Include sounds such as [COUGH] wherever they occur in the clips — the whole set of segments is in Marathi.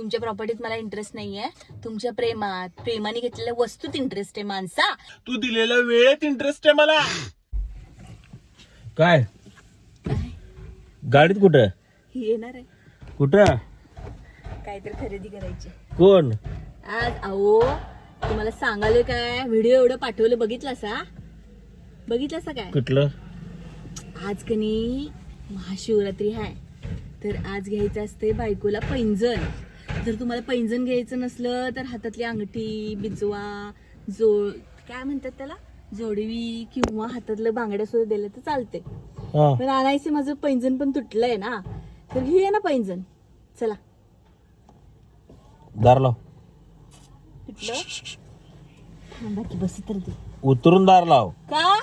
तुमच्या प्रॉपर्टीत मला इंटरेस्ट नाहीये. तुमच्या प्रेमात प्रेमाने घेतलेल्या वस्तूत इंटरेस्ट आहे माणसा. तू दिलेल्या वेळेत इंटरेस्ट आहे मला. काय? गाडीत कुठं? येणार आहे. कुठं? काहीतरी खरेदी करायची कोण? आज अहो तुम्हाला सांगायला काय? व्हिडिओ एवढं पाठवलं बघितलं सा बघितलं काय? कुठलं? आज कनी महाशिवरात्री आहे तर आज घ्यायचं असते बायकोला पैंजण. जर तुम्हाला पैंजण घ्यायचं नसलं तर हातातली अंगठी बिजवा जोड काय म्हणतात त्याला? जोडवी किंवा हातातलं बांगड्या सुद्धा दिलं तर चालते पण आणायचं माझं पैंजण पण तुटलंय ना. तर घेऊया ना पैंजण. चला. दार लाव. तुटलं? थांबा की बस तर दे. उतरून दार लाव. का?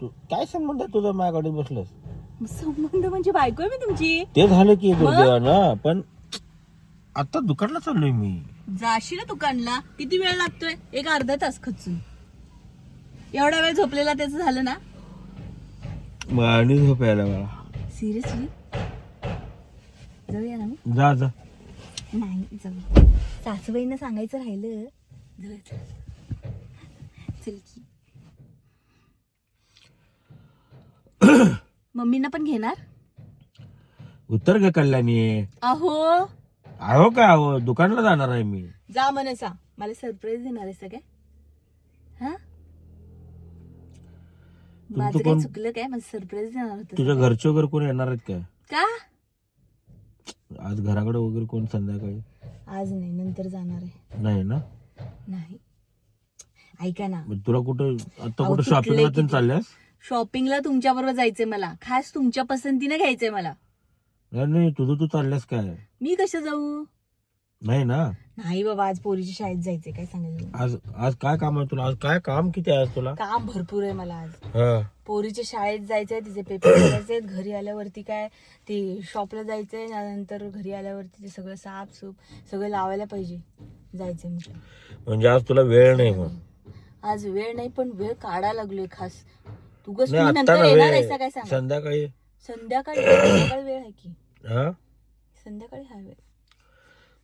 तू काय संबंध आहे तुझा? माझ्या गाडीत बसलंस. संबंध म्हणजे बायको आहे मी तुमची. ते झालं की दुर्दैवानं पण आता दुकानला चाललोय मी. जाशील ना दुकानला? किती वेळ लागतोय? एक अर्धा तास खचून. एवढा वेळ झोपलेला त्याचं झालं ना? आणि झोप यायला मला सिरियसली जाऊया ना मग? जा जा. नाही जाऊ. सासूबाईंना सांगायचं राहिलं. जाऊया चल. चल की. [COUGHS] मम्मींना पण घेणार? उतर ग कल्याणी. अहो आहो का आहो दुकानला जाणार आहे मी. जा मनसा मला सरप्राईज देणार आहे सगळे. हा? माझं काय कोण- चुकलं काय? मला सरप्राईज देणार होतं तुझ्या घरचे वगैरे कोण येणार आहेत काय? का? आज घराकडे वगैरे कोण संध्याकाळी? आज नाही नंतर जाणार आहे. नाही ना? नाही. ऐका ना. मग तुला कुठं आता अहो, कुठं शॉपिंगला किती. चालल्यास? शॉपिंगला तुमच्या बरोबर जायचंय मला. खास तुमच्या पसंतीने घ्यायचंय मला. नाही नाही तुझं तू चालल्यास काय? मी कसं जाऊ? नाही ना. नाही बाबा आज पोरीच्या शाळेत जायचंय काय सांगायचं आज आज काय काम आहे तुला? आज काय काम किती आहे आज तुला? काम भरपूर आहे मला आज. हा. पोरीच्या शाळेत जायचंय तिचे पेपर करायचे घरी आल्यावरती काय ते शॉपला जायचंय नंतर घरी आल्यावरती ते सगळं साफ सूप सगळं लावायला पाहिजे. जायचंय म्हटलं. म्हणजे आज तुला वेळ नाही मग. आज वेळ नाही पण वेळ काढा लागलोय खास. तू कस नाही तुम्ही आता नंतर येणार आहेस काय सांगा? संध्याकाळी. संध्याकाळी संध्याकाळी वेळ आहे की. हा? संध्याकाळी हा वेळ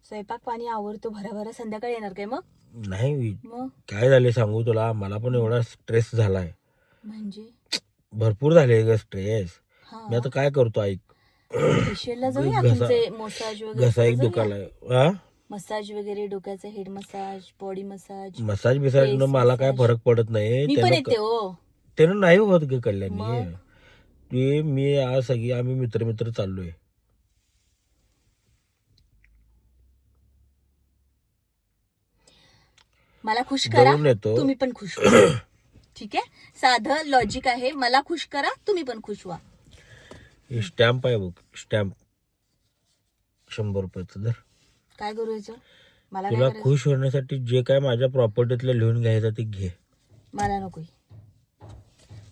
स्वयंपाक पाणी आवरतो भराभरा संध्याकाळी येणार काय मग? नाही मग? काय झाले सांगू तुला? मला पण एवढा स्ट्रेस झालाय. म्हणजे? भरपूर झाले ग स्ट्रेस हा. मी आता काय करतो ऐक. फेशियलला जाऊया घसा- तुमचे मसाज वगैरे घसा एक. दुखालाय हा मसाज वगैरे डोक्याचा head massage body massage massage बिसाज मला काय. फरक पडत नाही. मी पण त्यानं येते हो. त्यानं नाही होत ग कल्याणी. मग? ते मी आज सगळी आम्ही मित्र मित्र चाललोय. मला खुश करा येतो. तुम्ही पण खुश व्हा. [CLEARS THROAT] ठीक आहे? साधं लॉजिक आहे. मला खुश करा तुम्ही पण खुश व्हा. हे स्टॅम्प आहे बघ. स्टॅम्प शंभर रुपयाचं जर काय करू याचं? मला काय तुला करायचं. खुश होण्यासाठी जे काय माझ्या प्रॉपर्टीतलं लिहून घ्यायचं ते घे. मला नकोय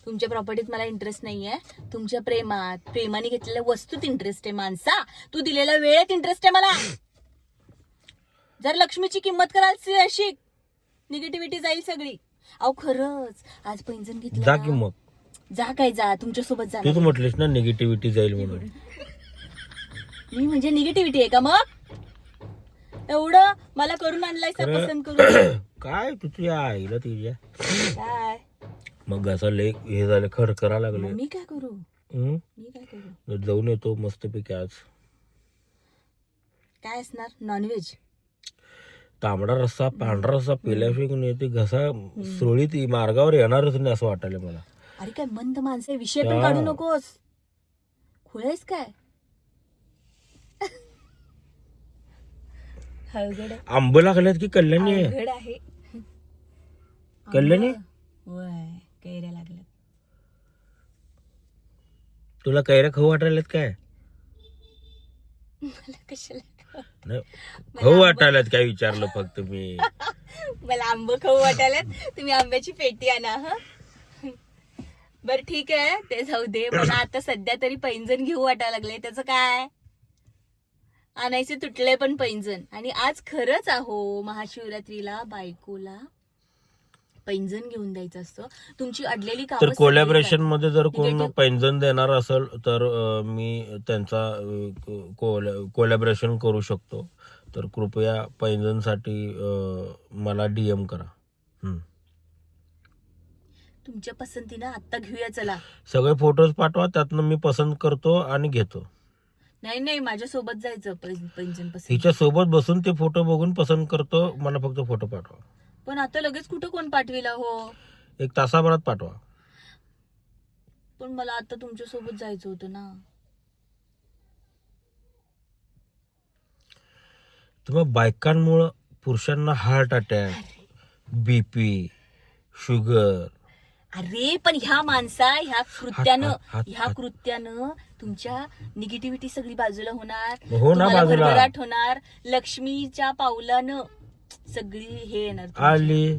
तुमच्या प्रॉपर्टीत मला इंटरेस्ट नाहीये. तुमच्या प्रेमात प्रेमाने घेतलेल्या वस्तूत इंटरेस्ट आहे माणसा. तू दिलेल्या वेळेत इंटरेस्ट आहे मला. [CLEARS THROAT] जर लक्ष्मीची किंमत कराल शिक. निगेटिव्हिटी जाईल सगळी. अहो खरंच. आज पैंजण घेतलं जा. की मग. जा काय जा. तुमच्यासोबत जा तूच म्हटलीस ना निगेटिव्हिटी जाईल म्हणून. मी म्हणजे निगेटिव्हिटी आहे का मग? एवढं मला करून आणलाय खरं- पसंत करून? [CLEARS THROAT] काय तुझ्या आईला तुझ्या? काय? मग असं लेख हे झालं खर करा लागले. मग मी काय करू? हम्म? मी काय करू? जाऊन येतो मस्तपैकी आज. काय असणार? नॉनव्हेज तांबडा रस्सा पांढरा रस्सा पिल्याशिवाय कोणी येते घसा सुरळीत मार्गावर येणारच नाही असं वाटायला मला. अरे काय मंद माणसं विषय पण. काढू नकोस. खुळायस काय? अवघड आहे. आंब लागल्यात की कल्याणी? आहे अवघड आहे. कल्याणी? वय कैऱ्या लागल्या तुला कैऱ्या खाऊ वाटायल्यात काय? मला कशाला? खाऊ काय विचारलं फक्त मी. [LAUGHS] मला आंब खाऊ वाटायला तुम्ही आंब्याची पेटी आणा हा. बर ठीक आहे. ते जाऊ दे. मला आता सध्या तरी पैंजण घेऊ वाटायला लागले. त्याचं काय? आणायचे तुटले पण पैंजण. आणि आज खरंच आहो महाशिवरात्रीला बायकोला पैंजण घेऊन द्यायचं असतं. तुमची अडलेली तर कामं कोलॅबरेशनमध्ये जर कोण Negative. पैंजण देणार असेल तर अं, मी त्यांचा कोलॅबरेशन करू शकतो. तर कृपया पैंजणसाठी अं, मला डीएम करा. हम्म. तुमच्या पसंतीनं आत्ता घेऊया चला. सगळे फोटोज पाठवा त्यातनं मी पसंत करतो आणि घेतो. नाही नाही माझ्या सोबत जायचं पै- पैंजण पसंत. तिच्या सोबत बसून ते फोटो बघून पसंत करतो मला फक्त फोटो पाठवा. पण आता लगेच कुठं कोण पाठविला हो एक तासाभरात पाठवा. पण मला आता तुमच्यासोबत जायचं होतं ना. तर मग बायकांमुळं पुरुषांना हार्ट अटॅक बीपी शुगर अरे पण ह्या माणसा ह्या कृत्यानं हात- हात- ह्या हात. कृत्यानं तुमच्या निगेटिव्हिटी सगळी बाजूला होणार हो ना तुम्हाला बाजूला. भरभराट होणार. लक्ष्मीच्या पावलानं सगळी हे येणार तुमची. आली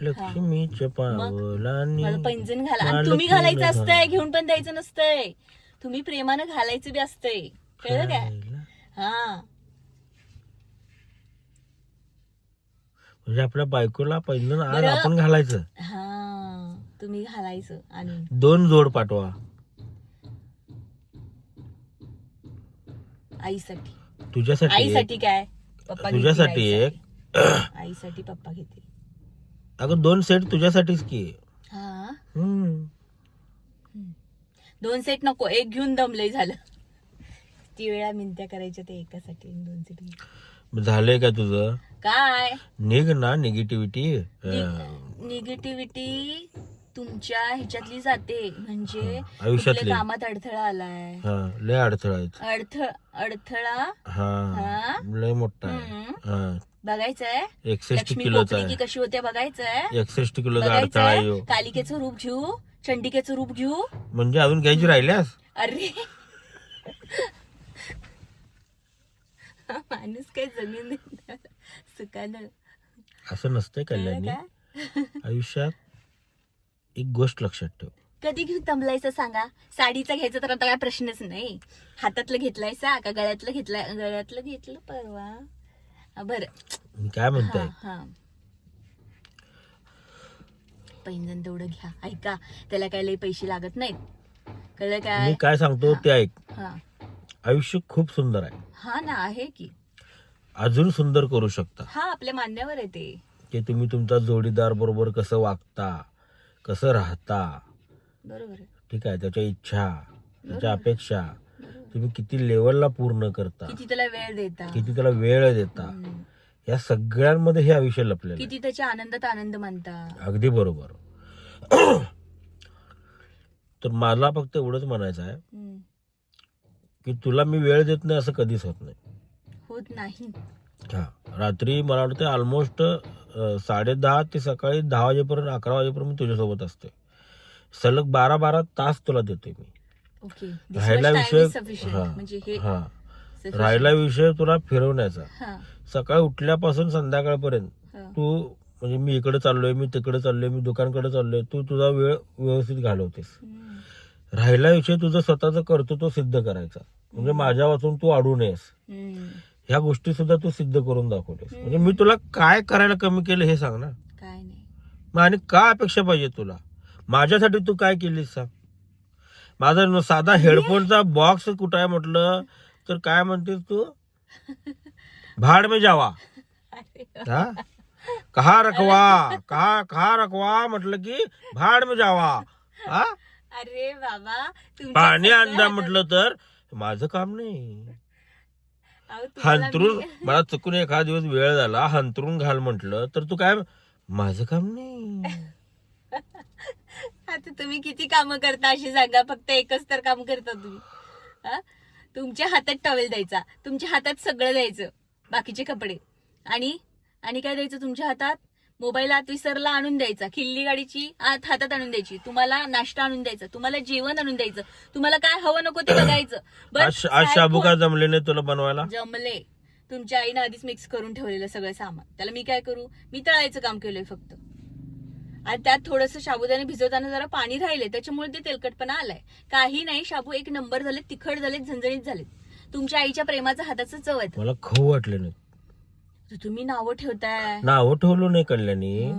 लक्ष्मीच्या पावलांनी मला पैंजण घाला. आणि तुम्ही घालायचं असतंय. घेऊन पण द्यायचं नसतंय. तुम्ही प्रेमानं घालायचं बी असतंय. कळलं काय. हा. म्हणजे आपल्या बायकोला पैंजण आज बरं. आपण घालायचं. हा. तुम्ही घालायचं आणि दोन जोड पाठवा. आईसाठी. तुझ्यासाठी एक, आईसाठी काय? पप्पा तुझ्यासाठी. एक. आईसाठी पप्पा घेतील. अगं दोन सेट तुझ्यासाठीच की. हा? हम्म. दोन सेट नको एक घेऊन दमलंय झालं. ती वेळा मिनत्या करायच्या ते एकासाठी आणि दोन सेट झालंय का तुझं? काय? निघ ना निगेटिव्हिटी निगेटिव्हिटी तुमच्या ह्याच्यातली जाते. म्हणजे आयुष्यातली. कुठल्या कामात अडथळा आलाय. हा लय अडथळा आहे. अडथ अडथळा? हा हा? लय मोठा आहे. हम्म. हा. बघायचंय एकसष्ट लक्ष्मी किलोचा की कशी होते बघायचंय एकसष्ट किलोचा अडथळा आहे? बघायचंय ह्यो. कालिकेचं रूप घेऊ चंडिकेचं रूप घेऊ. म्हणजे अजून घ्यायची राहिल्यास? अरे. हा माणूस काय जमीन सुकानं असं नसतंय कल्याणी. काय? आयुष्यात एक गोष्ट लक्षात ठेव. कधी घेऊन तंबलायचं सांगा? साडीचा घ्यायचा तर आता काय प्रश्नच नाही. हातातलं घेतलायसा का गळ्यातलं घेतलाय? गळ्यातलं घेतलं परवा. बरं. काय म्हणताय? हा. पैंजण तेवढं घ्या ऐका. त्याला काय लय पैसे लागत नाहीत? कळलं काय? मी काय सांगतो ते ऐक. हा. आयुष्य खूप सुंदर आहे. हा ना आहे की. अजून सुंदर करू शकता. हा आपल्या मान्यावर आहे ते. की तुम्ही तुमचा जोडीदार बरोबर कसं वागता कसं राहता. बरोबर आहे. ठीक आहे त्याच्या इच्छा त्याच्या अपेक्षा. तुम्ही किती लेवलला पूर्ण करता? किती त्याला वेळ देता? किती त्याला वेळ देता. या सगळ्यांमध्ये हे आयुष्य लपलेलं. किती त्याच्या आनंदात आनंद मानता? अगदी बरोबर. तर मला फक्त एवढंच म्हणायचं आहे. की तुला मी वेळ देत नाही असं कधीच होत नाही. होत नाही. हा. रात्री मला वाटतं ऑलमोस्ट साडे दहा ते सकाळी दहा वाजेपर्यंत अकरा वाजेपर्यंत मी तुझ्यासोबत असते सलग बारा बारा तास तुला देते मी. राहिला विषय हा म्हणजे. राहिला विषय तुला फिरवण्याचा. सकाळी उठल्यापासून संध्याकाळपर्यंत. तू म्हणजे मी इकडे चाललोय मी तिकडे चाललोय मी दुकानकडे चाललोय तू तुझा वेळ व्यवस्थित घालवतेस. राहिला विषय तुझं स्वतःच कर्तृत्व सिद्ध करायचा. म्हणजे माझ्या वाचून तू अडू नयेस. ह्या गोष्टी सुद्धा तू सिद्ध करून दाखवतेस. म्हणजे मी तुला काय करायला कमी केलं हे सांग ना. मग आणि का अपेक्षा पाहिजे तुला? माझ्यासाठी तू काय केलीस सांग. माझा न- साधा हेडफोनचा [LAUGHS] बॉक्स कुठं आहे म्हटलं तर काय म्हणतेस तू? भाड में जावा. हा? कहा रखवा कहा कहा रखवा म्हटलं की भाड में जावा. हा? अरे बाबा तुमच्या पाणी सगळ्या हातात- म्हटलं तर माझं काम नाही. अहो, तुम्हाला हंतरून मी- मला चुकून एखादा दिवस वेळ झाला हंतरून घाल म्हटलं तर तू काय माझं काम नाही. [LAUGHS] आता तुम्ही किती कामं करता अशी सांगा फक्त एकच तर काम करता तुम्ही. हा? तुमच्या हातात टॉवेल द्यायचा तुमच्या हातात सगळं द्यायचं बाकीचे कपडे. आणि आणि काय द्यायचं तुमच्या हातात? मोबाईल आत विसरला आणून द्यायचा खिल्ली गाडीची आत हातात आणून द्यायची. तुम्हाला नाश्ता आणून द्यायचा तुम्हाला जेवण आणून द्यायचं तुम्हाला काय हवं नको ते बघायचं. बस आज आज शाबू का जमले नाही तुला बनवायला? जमले. तुमच्या आईनं आधीच मिक्स करून ठेवलेलं सगळं सामान. त्याला मी काय करू? मी तळायचं काम केलंय फक्त. आणि त्यात थोडंसं साबुदाणे भिजवताना जरा पाणी राहिले त्याच्यामुळे ते तेलकटपणा आलाय. काही नाही शाबू एक नंबर झाले तिखट झालेत झणझणीत झालेत. तुमच्या आईच्या प्रेमाचा हाताचं चव आहे. मला खाऊ वाटले नाही. तर तुम्ही नावं ठेवताय. नाव ठेवलं नाही कल्याणी.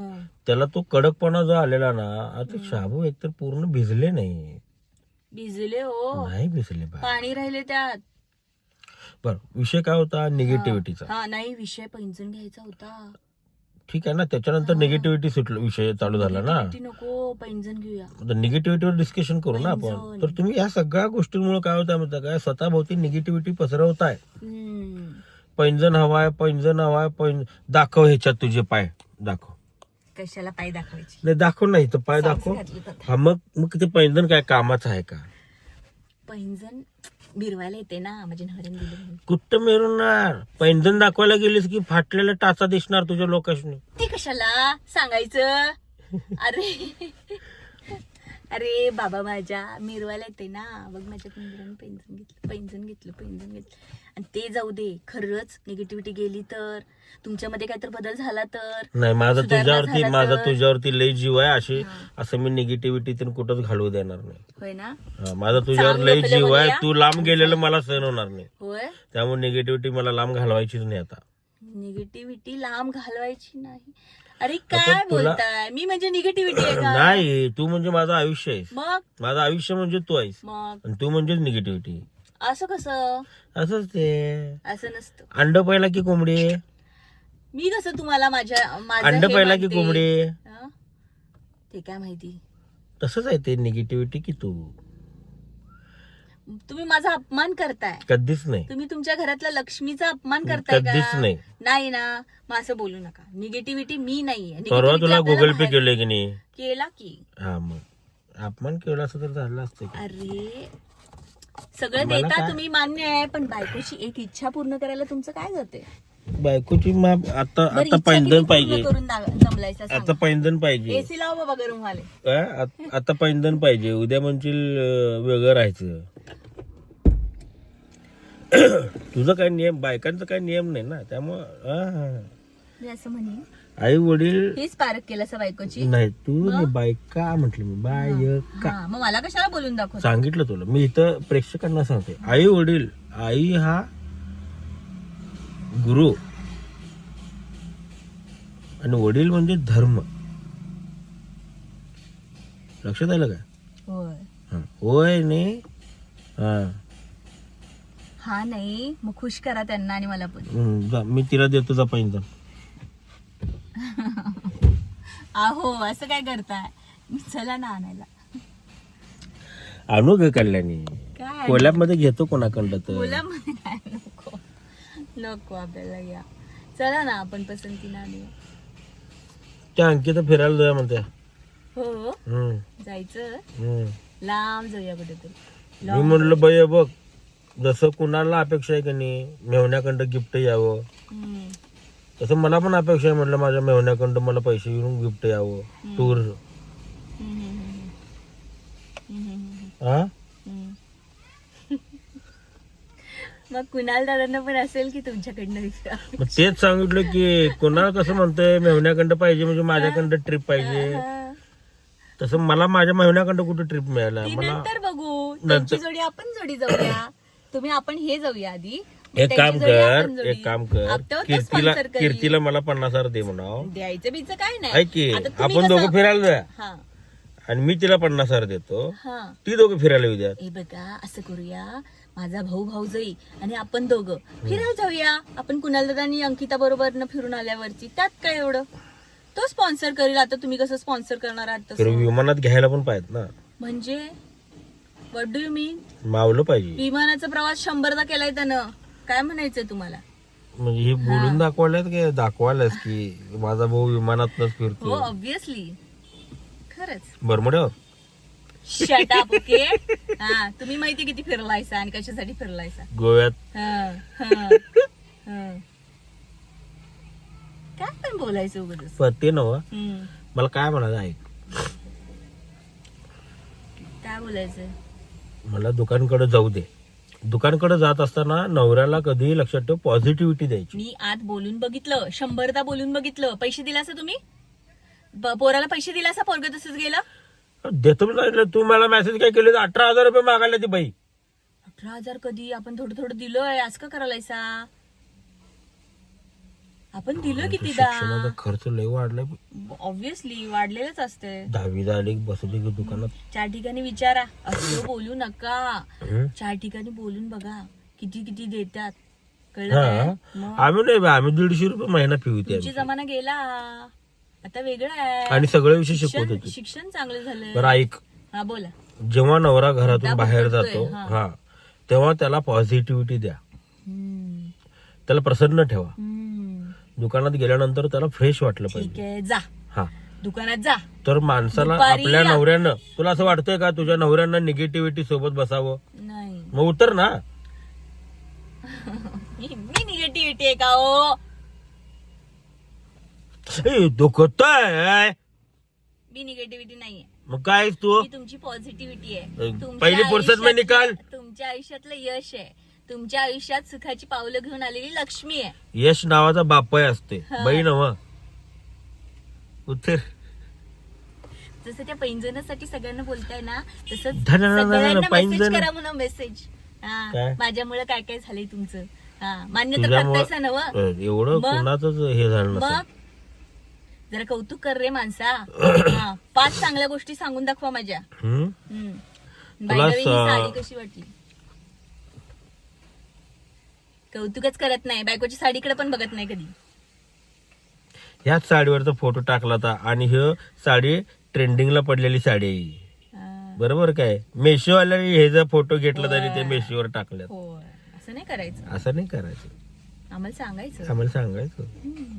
त्याला तो कडकपणा जो आलेला ना आता शाबू एकतर पूर्ण भिजले नाही. भिजले हो. नाही भिजले बा पाणी राहिले त्यात. बर विषय काय होता? निगेटिव्हिटीचा हा नाही विषय पैंजण घ्यायचा होता. ठीक आहे ना त्याच्यानंतर. निगेटिव्हिटी सुटलं विषय चालू झाला ना. नको पैंजण घेऊया. निगेटिव्हिटीवर डिस्कशन करू ना आपण. तर तुम्ही या सगळ्या गोष्टींमुळे काय होतं माहिती काय स्वतःभोवती निगेटिव्हिटी पसरवताय. हम्म. पैंजण हवाय पैंजण हवाय पैंज दाखव ह्याच्यात तुझे पाय. दाखव. कशाला पाय दाखवायची? नाही दाखव नाही तर पाय दाखव. हा मग मग ते पैंजण काय कामाचं आहे का? पैंजण? भिरवायला येते ना माझ्या नवऱ्याने दिलं म्हणून. कुठं मिळणार? पैंजण दाखवायला गेलीस की फाटलेला टाचा दिसणार तुझ्या लोकांनी ते कशाला सांगायचं? अरे. अरे बाबा माझ्या मिरवायला येते ना बघ माझ्या मित्राने पैंजण घेतलं पैंजण घेतलं पैंजण घेतलं आणि ते जाऊ दे खरंच निगेटिव्हिटी गेली तर तुमच्यामध्ये काहीतरी बदल झाला तर नाही माझा सुधारणा तुझ्यावरती झाला माझा तर? तुझ्यावरती लय जीव आहे हा. असं मी निगेटिव्हिटी कुठंच घालवू देणार नाही होय ना हा, माझा तुझ्यावर चांगलं लय आपलं जीव आहे बोलूया. तू लांब गेलेलं मला सहन होणार नाही होय त्यामुळे निगेटिव्हिटी मला लांब घालवायचीच नाही आता निगेटिव्हिटी लांब घालवायची नाही. अरे काय बोलताय? मी म्हणजे निगेटिव्हिटी आहे का? नाही तू म्हणजे माझं आयुष्य आहेस. मग? माझं आयुष्य म्हणजे तू आहेस. मग? आणि तू म्हणजेच निगेटिव्हिटी असं कसं? असंच ते. असं नसतं. अंड पहिला की कोंबडी? मी कसं तुम्हाला माझ्या माझं अंड हे पहिला की? कोंबडी? हं? ते काय माहिती? तसंच आहे ते निगेटिव्हिटी की तू. तुम्ही माझा अपमान करताय. कधीच नाही. तुम्ही तुमच्या घरातल्या लक्ष्मीचा अपमान करताय कधीच का नाही. नाही ना. मग असं बोलू नका. निगेटिव्हिटी मी नाहीये. परवा Negativity तुला आपल्याला गुगल पे बाहेर- केलंय की नाही? केला की. हा मग. अपमान केला असं तर झालं असतं की. अरे. सगळं मला देता काय- तुम्ही मान्य आहे पण बायकोची एक इच्छा पूर्ण करायला तुमचं काय जाते? बायकोची माप आता बरं, आता इच्छा पैंजण किती पूर्ण पाहिजे. करून जमलायचा आता. पैंजण पाहिजे. एसी लाव बाबा गरम काय? आत- आता पैंजण पाहिजे. उद्या म्हणशील अं, वेगळं राहायचं. [CLEARS THROAT] तुझं काय नियम बायकांचा काय नियम नाही ना त्यामुळं मी असं म्हणे आई वडील हेच पारख केलं असं बायकोची. नाही तू नाही बायका म्हटलं मी बायका. हा मग मला कशाला बोलून दाखवत? सांगितलं तुला मी इथं प्रेक्षकांना सांगते. आई वडील आई हा गुरु. आणि वडील म्हणजे धर्म. लक्षात आलं का? होय. हा. होय नाही हा. हा नाही मग खुश करा त्यांना आणि मला पण. हम्म, जा, मी तिला देतो जा पैंजण. आहो असं काय करताय? चला ना आणायला. आणू ग कल्याणी. काय कोल्हामध्ये घेतो कोणाकडलं तर. बोला म्हणे काय नको? नको आपल्याला या. चला ना आपण पसंतीने आणूया. त्या अंकिता फिरायला जाऊया म्हणते. हो? हम्म, जायचं? हम्म. लांब जाऊया कुठेतरी. मी म्हणलं बाई बघ जसं कुणाला अपेक्षा आहे की नाही मेहण्याकडं गिफ्ट यावं हम्म. तसं मला पण अपेक्षा आहे म्हटलं माझ्या मेहण्याकडं मला पैसे येऊन गिफ्ट यावं टूर हम्म, हम्म, हम्म. हम्म, हम्म, हा हम्म. मग कुणाल दादांना पण असेल की तुमच्याकडनं. मग तेच सांगितलं की कुणाला कसं म्हणतंय मेहण्याकडं पाहिजे म्हणजे माझ्याकडं ट्रिप पाहिजे हा. तसं मला माझ्या मेहण्याकडं कुठं ट्रिप मिळाला ती मला नंतर बघू नंतर- त्यांची जोडी आपण जोडी जाऊया तुम्ही आपण हे जाऊया आधी. एक काम कर. एक काम कर. कीर्तीला. कीर्तीला मला पन्नास हजार दे म्हणाव. द्यायचं बीचं काय नाही. ऐक की आपण दोघं फिरायला जाऊया. आणि मी तिला पन्नास हजार देतो. हा. ती दोघं फिरायला येऊ द्या हे बघा असं करूया. माझा भाऊ भाऊ जाई आणि आपण दोघं फिरायला जाऊया. आपण कुणाल दादा आणि अंकिता बरोबर फिरून आल्यावरची त्यात काय एवढं? तो स्पॉन्सर करेल. आता तुम्ही कसं स्पॉन्सर करणार आहात विमानात घ्यायला पण पाहिजेत ना. म्हणजे? वट डू यू मीन मावलं पाहिजे. विमानाचा प्रवास शंभरदा केलाय त्यानं. काय म्हणायचंय तुम्हाला? म्हणजे हे बोलून दाखवल्यात की दाखवायलाच की माझा भाऊ विमानातच हो फिरतो ऑब्विसली खरंच बरमड्यावर शटाप ओके हा तुम्ही माहिती किती फिरलायसा आणि कशासाठी फिरलायसा? गोव्यात. हा, हा, हा. काय पण बोलायचं उगाच पण ते नव. मला काय म्हणायचं ऐक काय बोलायचं? मला दुकानकडे जाऊ दे. दुकानकडे जात असताना नवऱ्याला कधीही लक्षात ठेव पॉझिटिव्हिटी द्यायची. मी आत बोलून बघितलं शंभरदा बोलून बघितलं. पैसे दिलासा तुम्ही? ब- पोराला पैसे दिलासा पोरग तसंच गेलं? देतो मी सांगितलं तू मला मेसेज काय केले? अठरा हजार रुपये मागायला ती बाई. अठरा हजार कधी? आपण थोडं थोडं दिलोय. आज का करायलायसा? आपण दिलं कितीदा शिक्षणाचा खर्च लय वाढलाय. ऑब्विसली वाढलेलंच असते दहावी झाली बसली की दुकानात. चार ठिकाणी विचारा. असं बोलू नका? चार ठिकाणी बोलून बघा. किती किती देतात. कळलं हा? काय? मग? आम्ही नाही बा, आम्ही दीडशे रुपये महिना फी होती तुमची आमची. जमाना गेला. आता वेगळा आहे. आणि सगळे विषय शिकवत शिक्षण होते. शिक्षण चांगलं झालं बरं ऐक. हा बोला. जेव्हा नवरा घरातून बाहेर जातो हा. हा तेव्हा त्याला पॉझिटिव्हिटी द्या. हम्म, त्याला प्रसन्न ठेवा. हम्म. दुकानात गेल्यानंतर त्याला फ्रेश वाटलं ठीक पाहिजे. आहे जा. हा. दुकानात जा. तर माणसाला दुपारी आपल्या या. नवऱ्यानं तुला असं वाटतंय का तुझ्या नवऱ्यानं निगेटिव्हिटी सोबत बसावं? नाही. मग उतर ना. मी निगेटिव्हिटी आहे का हो? ए, दुखतंय मी निगेटिव्हिटी नाहीये. मग काय तू? ही तुमची पॉझिटिव्हिटी आहे. तुमच्या पहिली फुर्सत में निकाल. तुमच्या आयुष्यातलं यश आहे. तुमच्या आयुष्यात सुखाची पावलं घेऊन आलेली लक्ष्मी आहे. यश नावाचा बापय असते हा. बाई नव. उतर. जसं त्या पैंजनासाठी सगळ्यांना बोलताय ना तसंच धन- धन- धन- सगळ्यांना पैंजण. करा म्हणून मेसेज हा काय? माझ्यामुळे काय काय झालंय तुमचं? हा मान्य तर तुझ्यामुळं करतायच ना नव? अ, एवढं मग? कुणाच हे झालं मग? नसेल जरा कौतुक कर रे माणसा. [COUGHS] हा, पाच चांगल्या गोष्टी सांगून दाखवा माझ्या. हम्म? स- साडी कशी वाटली? कौतुकच करत नाही. बायकोची साडीकडे पण बघत नाही कधी. ह्याच साडीवरचा फोटो टाकला होता आणि ही साडी ट्रेंडिंगला पडलेली साडी आहे. बरोबर काय? मेशोवाल्या हे जर फोटो घेतला तरी ते. मेशोवर होय. असं नाही करायचं. असं नाही करायचं. आम्हाला सांगायचं. आम्हाला सांगायचं.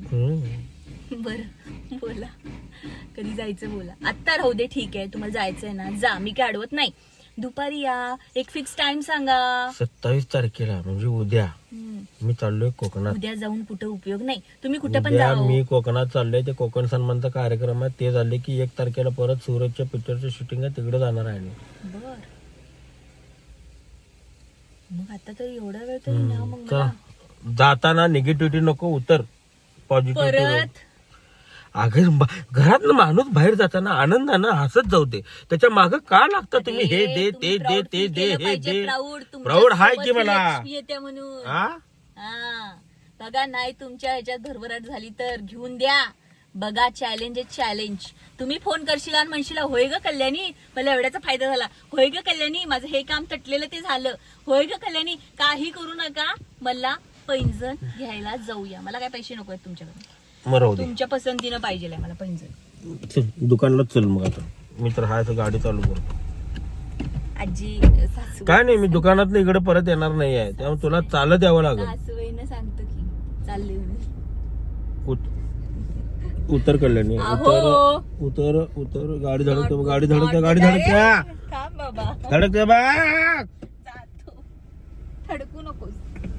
हम्म. बरं. बोला. कधी जायचं बोला. आत्ता राहू दे ठीक आहे. तुम्हाला जायचंय ना. जा. मी काय अडवत नाही. दुपारी या. एक फिक्स टाइम सांगा. सत्तावीस तारखेला म्हणजे उद्या. हम्म. मी चाललोय कोकणात. उद्या जाऊन कुठं उपयोग नाही. तुम्ही कुठं पण उद्या जा. मी कोकणात चाललोय. ते कोकण सन्मानचा कार्यक्रम आहे. ते झाले की एक तारखेला परत सुरतच्या पिक्चरचं शूटिंग आहे. तिकडे जाणार आहे आम्ही. बर. मग आता तर एवढा वेळ तरी ना मग चला. जाताना निगेटिव्हिटी नको उतर. पॉझिटिव्हिटी परत? अगं बा- घरात माणूस बाहेर जाताना आनंदानं हसत जाऊ दे. त्याच्या माग का लागतं तुम्ही? हे दे ते दे ते दे हे दे. प्राऊड हाय की मला? येते म्हणून. हा? हा. बघा नाही तुमच्या ह्याच्यात भरभराट झाली तर घेऊन द्या. बघा चॅलेंज चॅलेंज तुम्ही फोन करशील आणि म्हणशील होय ग कल्याणी मला एवढ्याचा फायदा झाला. होय ग कल्याणी माझं हे काम तटलेलं ते झालं. होय ग कल्याणी काही करू नका. मला पैंजण घ्यायला जाऊया. मला काय पैसे नको आहेत तुमच्याकडे दे. तुमच्या पसंतीनं पाहिजे मला पैंजण. चल दुकानलाच चल मग आता. मी तर हाय तर गाडी चालू करतो. आजी सासू. काय नाही मी दुकानात इकडे परत येणार नाही आहे त्यामुळे तुला चालत यावं लागेल. सासूबाईनं सांगतो की चालले म्हणून. उत- उतर कल्याणी. अहो. उतर उतर गाडी धडकते गाडी धडकते गाडी धडकते थांब बाबा. धडकते बा जातो. थडकू नकोस.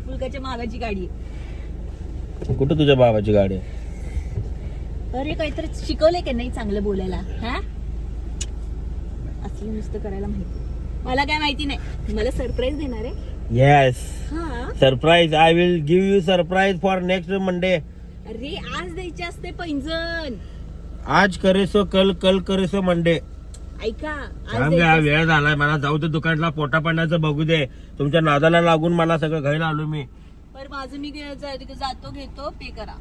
मुलगाच्या मागाची गाडी आहे. कुठं तुझ्या बाबाची गाडी आहे? अरे काहीतरी शिकवलंय की नाही चांगलं बोलायला? हा? असलं नुसतं करायला माहिती मला काय माहिती नाही. मला सरप्राईज देणार आहे. येस हा? Surprise I will give you surprise for next Monday अरे आज द्यायचे असते पैंजण. आज करे सो कल कल करे सो मंडे ऐका आज द्यायचे वेळ झालाय. मला जाऊ दे दुकानला पोटा पाण्याचं बघू दे. तुमच्या नादाला लागून मला सगळं घ्यायला आलो मी. पर माझं मी गे- जा- जातो घेतो. पे करा.